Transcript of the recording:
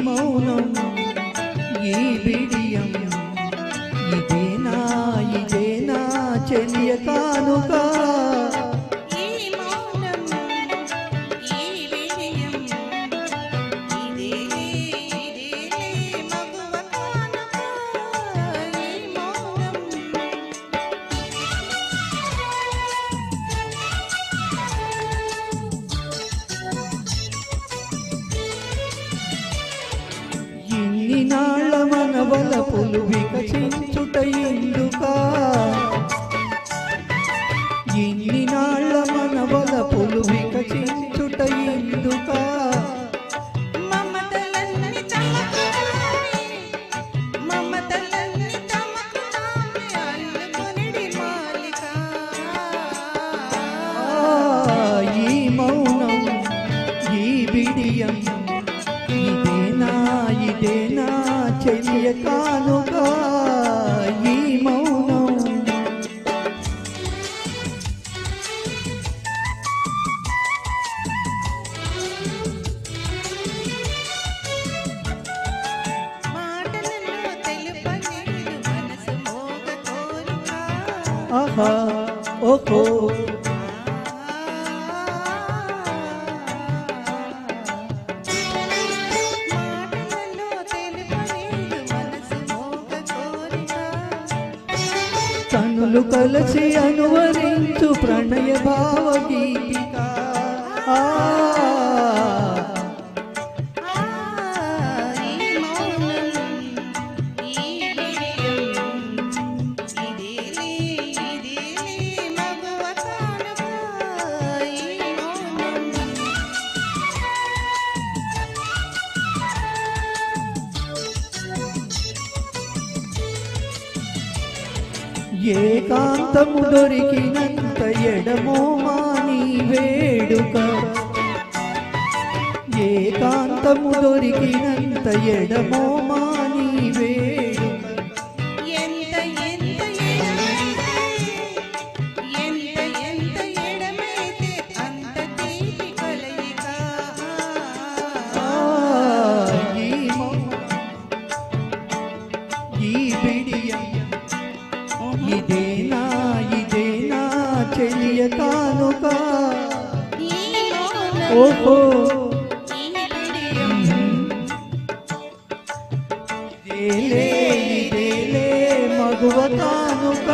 మౌనం ఈ బిడియం ఇదేనా ఇన్ని నాళ్ళ మనవల పులు వికసించుట ఎందుకా? చెలియ కానుక ఈ మౌనం మాటలలో తెలుపలేదు మనసు మోగ కోరిక ఆహా ఓహో కనులు కలసి అనువరించు ప్రణయ భావ గీతిక ఆ, ఏకాంతము దొరికినంత ఎడమో మాని వేడుక. ఏకాంతము దొరికినంత ఎడమో మాని వేడుక. ఎంత ఎంత ఎడమైతే ఎంత ఎంత ఎడమైతే అంత తీపి కలయిక. ఆ, ఈ బిడియం ఇదేనా ఇదేనా చెలియ కానుక ఓహో. ఈ ఇదేలే ఇదేలే మగువ కానుక